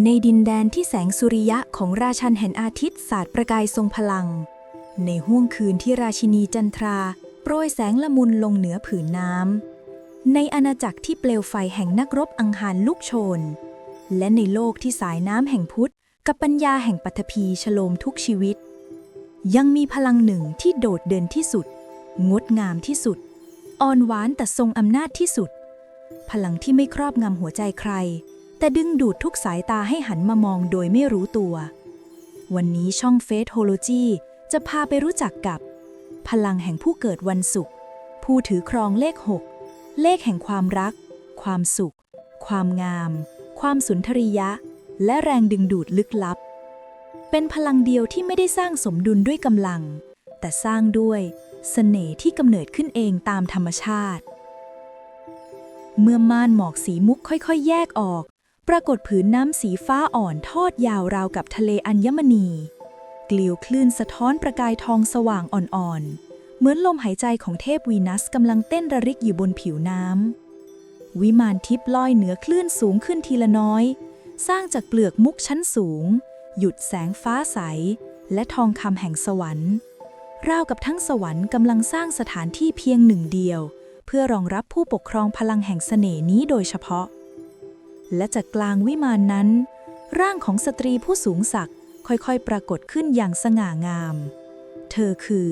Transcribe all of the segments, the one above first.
ในดินแดนที่แสงสุริยะของราชันแห่งอาทิตย์สาดประกายทรงพลัง ในห้วงคืนที่ราชินีจันทรา โปรยแสงละมุนลงเหนือผืนน้ำในอาณาจักรที่เปลวไฟแห่งนักรบอังหารลุกโชน และในโลกที่สายน้ำแห่งพุทธ กับปัญญาแห่งปัทภีฉโลมทุกชีวิต ยังมีพลังหนึ่งที่โดดเด่นที่สุด งดงามที่สุด อ่อนหวานแต่ทรงอำนาจที่สุด พลังที่ไม่ครอบงำหัวใจใคร แต่ดึงดูดทุกสายตาให้หันมามองโดยไม่รู้ตัว วันนี้ช่องเฟสโฮโลจีจะพาไปรู้จักกับ พลังแห่งผู้เกิดวันศุกร์ผู้ถือครองเลข 6 เลขแห่งความรัก ความสุข ความงาม ความสุนทรียะ และแรงดึงดูดลึกลับ เป็นพลังเดียวที่ไม่ได้สร้างสมดุลด้วยกำลัง แต่สร้างด้วยเสน่ห์ที่กำเนิดขึ้นเองตามธรรมชาติ เมื่อม่านหมอกสีมุกค่อยๆ แยกออก ปรากฏผืนน้ำสีฟ้าอ่อนทอดยาวราวกับทะเลอัญมณี เกลียวคลื่นสะท้อนประกายทองสว่างอ่อนๆ เหมือนลมหายใจของเทพวีนัสกำลังเต้นระริกอยู่บนผิวน้ำ วิมานทิพย์ลอยเหนือคลื่นสูงขึ้นทีละน้อย สร้างจากเปลือกมุกชั้นสูง หยุดแสงฟ้าใส และทองคำแห่งสวรรค์ราวกับทั้งสวรรค์กำลังสร้างสถานที่เพียงหนึ่งเดียว เพื่อรองรับผู้ปกครองพลังแห่งเสน่ห์นี้โดยเฉพาะ และจากกลางวิมานนั้น ร่างของสตรีผู้สูงศักดิ์ค่อยๆ ปรากฏขึ้นอย่างสง่างาม เธอคือ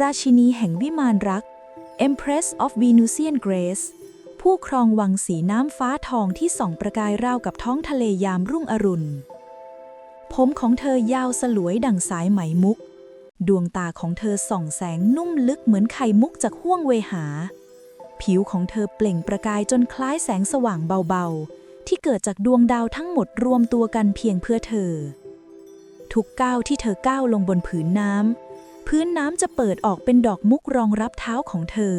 ราชินีแห่งวิมานรัก Empress of Venusian Grace ผู้ครองวังสีน้ำฟ้าทองที่ส่องประกายราวกับท้องทะเลยามรุ่งอรุณ ผมของเธอยาวสลวยดั่งสายไหมมุก ดวงตาของเธอส่องแสงนุ่มลึกเหมือนไข่มุกจากห้วงเวหา ผิวของเธอเปล่งประกายจนคล้ายแสงสว่างเบาๆ ที่เกิดจากดวงดาวทั้งหมดรวมตัวกันเพียงเพื่อเธอ ทุกก้าวที่เธอก้าวลงบนผืนน้ำพื้นน้ำจะเปิดออกเป็นดอกมุกรองรับเท้าของเธอ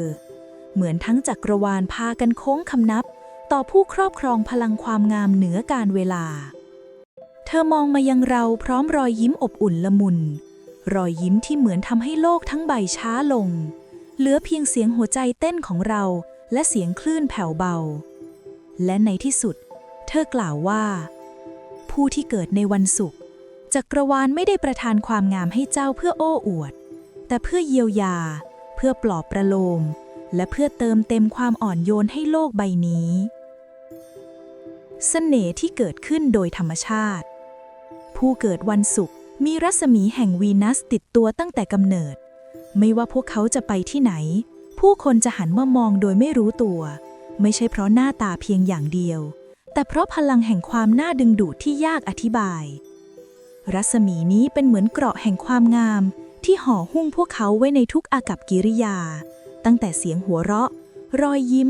เหมือนทั้งจักรวาลพากันโค้งคำนับ ต่อผู้ครอบครองพลังความงามเหนือการเวลา เธอมองมายังเราพร้อมรอยยิ้มอบอุ่นละมุน รอยยิ้มที่เหมือนทำให้โลกทั้งใบช้าลง เหลือเพียงเสียงหัวใจเต้นของเราและเสียงคลื่นแผ่วเบา และในที่สุด เธอกล่าวว่า ผู้ที่เกิดในวันศุกร์จักรวาลไม่ได้ประทานความงามให้เจ้าเพื่อโอ้อวด แต่เพื่อเยียวยา เพื่อปลอบประโลม และเพื่อเติมเต็มความอ่อนโยนให้โลกใบนี้เสน่ห์ที่เกิดขึ้นโดยธรรมชาติ ผู้เกิดวันศุกร์มีรัศมีแห่งวีนัสติดตัวตั้งแต่กำเนิด ไม่ว่าพวกเขาจะไปที่ไหน ผู้คนจะหันมามองโดยไม่รู้ตัว ไม่ใช่เพราะหน้าตาเพียงอย่างเดียว แต่เพราะพลังแห่งความน่าดึงดูดที่ยากอธิบาย รัศมีนี้เป็นเหมือนเกราะแห่งความงาม ที่ห่อหุ้มพวกเขาไว้ในทุกอากับกิริยา ตั้งแต่เสียงหัวเราะ รอยยิ้ม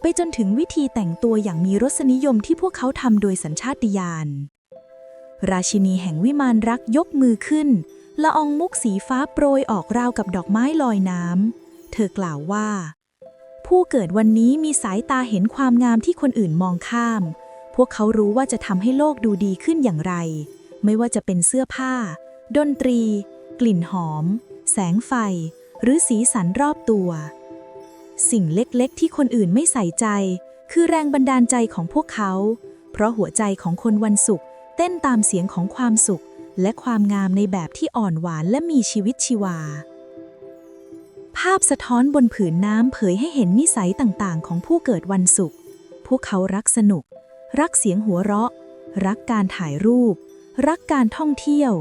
ไปจนถึงวิธีแต่งตัวอย่างมีรสนิยมที่พวกเขาทำโดยสัญชาตญาณราชินีแห่งวิมานรักยกมือขึ้นละอองมุกสีฟ้าโปรยออกราวกับดอกไม้ลอยน้ำเธอกล่าวว่า ผู้เกิดวันนี้มีสายตาเห็นความงามที่คนอื่นมองข้าม พวกเขารู้ว่าจะทำให้โลกดูดีขึ้นอย่างไร ไม่ว่าจะเป็นเสื้อผ้า ดนตรี กลิ่นหอม แสงไฟ หรือสีสันรอบตัว สิ่งเล็กๆ ที่คนอื่นไม่ใส่ใจ คือแรงบันดาลใจของพวกเขา เพราะหัวใจของคนวันศุกร์เต้นตามเสียงของความสุข และความงามในแบบที่อ่อนหวานและมีชีวิตชีวา ภาพสะท้อนบนผืนน้ำเผยให้เห็นนิสัยต่างๆ ของผู้เกิดวันศุกร์ พวกเขารักสนุก รักเสียงหัวเราะ รักการถ่ายรูป รักการท่องเที่ยว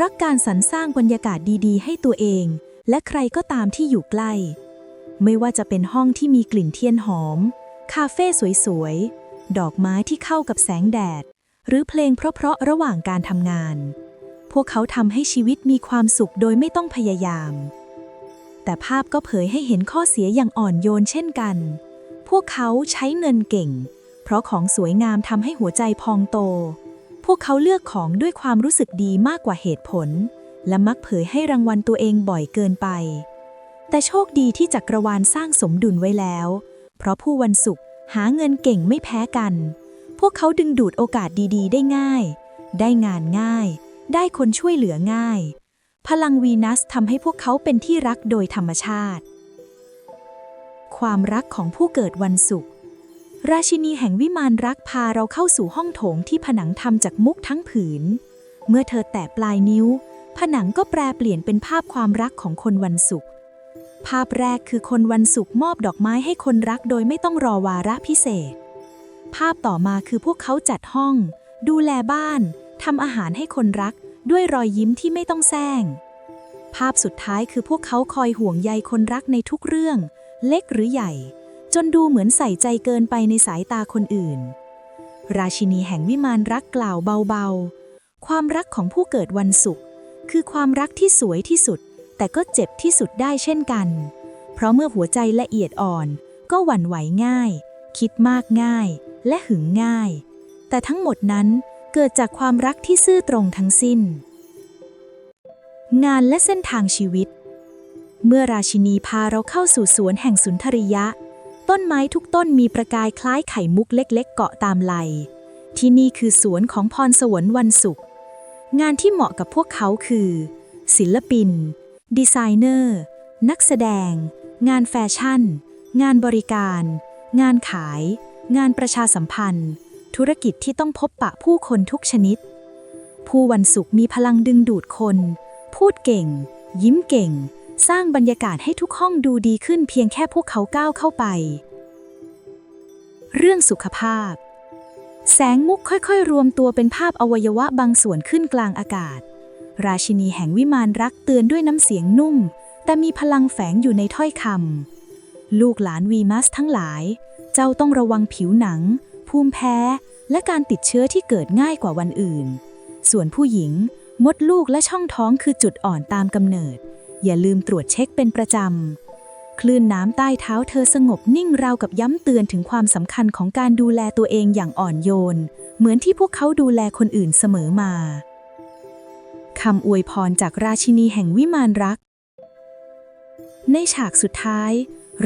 รักการสรรสร้างบรรยากาศดีๆ ให้ตัวเอง และใครก็ตามที่อยู่ใกล้ ไม่ว่าจะเป็นห้องที่มีกลิ่นเทียนหอม คาเฟ่สวยๆ ดอกไม้ที่เข้ากับแสงแดด หรือเพลงเพราะๆระหว่างการทำงาน พวกเขาทำให้ชีวิตมีความสุขโดยไม่ต้องพยายาม แต่ภาพก็เผยให้เห็นข้อเสียอย่างอ่อนโยนเช่นกัน พวกเขาใช้เงินเก่ง เพราะของสวยงามทำให้หัวใจพองโต พวกเขาเลือกของด้วยความรู้สึกดีมากกว่าเหตุผล และมักเผยให้รางวัลตัวเองบ่อยเกินไป แต่โชคดีที่จักรวาลสร้างสมดุลไว้แล้ว เพราะผู้วันศุกร์หาเงินเก่งไม่แพ้กัน พวกเขาดึงดูดโอกาสดีๆ ได้ง่าย ได้งานง่าย ได้คนช่วยเหลือง่าย พลังวีนัสทำให้พวกเขาเป็นที่รักโดยธรรมชาติ ความรักของผู้เกิดวันศุกร์ราชินีแห่งวิมานรักพาเราเข้าสู่ห้องโถงที่ผนังทำจากมุกทั้งผืน เมื่อเธอแตะปลายนิ้ว ผนังก็แปลเปลี่ยนเป็นภาพความรักของคนวันศุกร์ภาพแรกคือคนวันศุกร์มอบดอกไม้ให้คนรักโดยไม่ต้องรอวาระพิเศษ ภาพต่อมาคือพวกเขาจัดห้อง ดูแลบ้านทำอาหารให้คนรัก ด้วยรอยยิ้มที่ไม่ต้องแซงภาพสุดท้ายคือพวกเขาคอยห่วงใยคนรักในทุกเรื่อง เล็กหรือใหญ่ จนดูเหมือนใส่ใจเกินไปในสายตาคนอื่น ราชินีแห่งวิมานรักกล่าวเบาๆ ความรักของผู้เกิดวันศุกร์คือความรักที่สวยที่สุด แต่ก็เจ็บที่สุดได้เช่นกัน เพราะเมื่อหัวใจละเอียดอ่อน ก็หวั่นไหวง่าย คิดมากง่าย และหึงง่าย แต่ทั้งหมดนั้น เกิดจากความรักที่ซื่อตรงทั้งสิ้น งานและเส้นทางชีวิต เมื่อราชินีพาเราเข้าสู่สวนแห่งสุนทรียะ ต้นไม้ทุกต้นมีประกายคล้ายไข่มุกเล็กๆ เกาะตามไหล ที่นี่คือสวนของพรสวรรค์วันศุกร์งานที่เหมาะกับพวกเขาคือ ศิลปิน ดีไซเนอร์ นักแสดง งานแฟชั่น งานบริการ งานขาย งานประชาสัมพันธ์ ธุรกิจที่ต้องพบปะผู้คนทุกชนิด ผู้วันศุกร์มีพลังดึงดูดคน พูดเก่ง ยิ้มเก่ง สร้างบรรยากาศให้ทุกห้องดูดีขึ้นเพียงแค่พวกเขาก้าวเข้าไป เรื่องสุขภาพ แสงมุกค่อยๆ รวมตัวเป็นภาพอวัยวะบางส่วนขึ้นกลางอากาศ ราชินีแห่งวิมานรักเตือนด้วยน้ำเสียงนุ่ม แต่มีพลังแฝงอยู่ในถ้อยคำลูกหลานวีมัสทั้งหลาย เจ้าต้องระวังผิวหนัง ภูมิแพ้ และการติดเชื้อที่เกิดง่ายกว่าวันอื่น ส่วนผู้หญิง มดลูกและช่องท้องคือจุดอ่อนตามกำเนิด อย่าลืมตรวจเช็คเป็นประจำ คลื่นน้ำใต้เท้าเธอสงบนิ่งราวกับย้ำเตือนถึงความสำคัญของการดูแลตัวเองอย่างอ่อนโยน เหมือนที่พวกเขาดูแลคนอื่นเสมอมาคำอวยพรจากราชินีแห่งวิมานรัก ในฉากสุดท้าย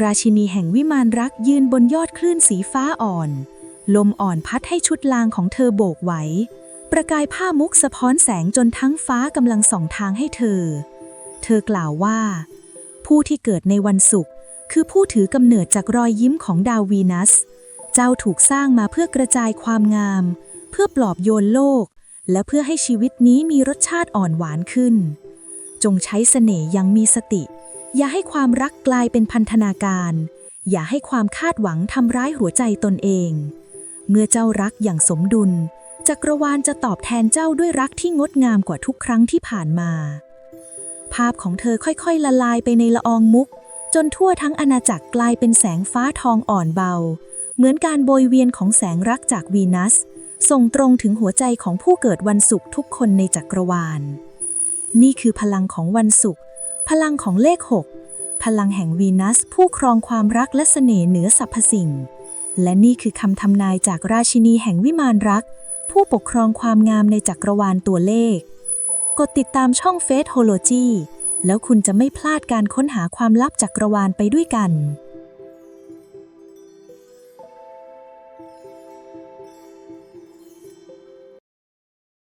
ราชินีแห่งวิมานรักยืนบนยอดคลื่นสีฟ้าอ่อน ลมอ่อนพัดให้ชุดลางของเธอโบกไหว ประกายผ้ามุกสะท้อนแสงจนทั้งฟ้ากำลังส่องทางให้เธอ เธอกล่าวว่า ผู้ที่เกิดในวันศุกร์คือผู้ถือกำเนิดจากรอยยิ้มของดาววีนัส เจ้าถูกสร้างมาเพื่อกระจายความงาม เพื่อปลอบโยนโลก และเพื่อให้ชีวิตนี้มีรสชาติอ่อนหวานขึ้น จงใช้เสน่ห์อยังมีสติ อย่าให้ความรักกลายเป็นพันธนาการ อย่าให้ความคาดหวังทำร้ายหัวใจตนเอง เมื่อเจ้ารักอย่างสมดุล จักรวาลจะตอบแทนเจ้าด้วยรักที่งดงามกว่าทุกครั้งที่ผ่านมา ภาพของเธอค่อยๆ ละลายไปในละอองมุก จนทั่วทั้งอาณาจักรกลายเป็นแสงฟ้าทองอ่อนเบา เหมือนการโบยเวียนของแสงรักจากวีนัส ส่งตรงถึงหัวใจของผู้เกิดวันศุกร์ทุกคนในจักรวาล นี่คือพลังของวันศุกร์พลังของเลขหกพลังแห่งวีนัสผู้ครองความรักและเสน่ห์เหนือสรรพสิ่ง และนี่คือคำทำนายจากราชินีแห่งวิมานรัก ผู้ปกครองความงามในจักรวาลตัวเลข กดติดตามช่องเฟสโฮโลจีแล้วคุณจะไม่พลาดการค้นหาความลับจักรวาลไปด้วยกัน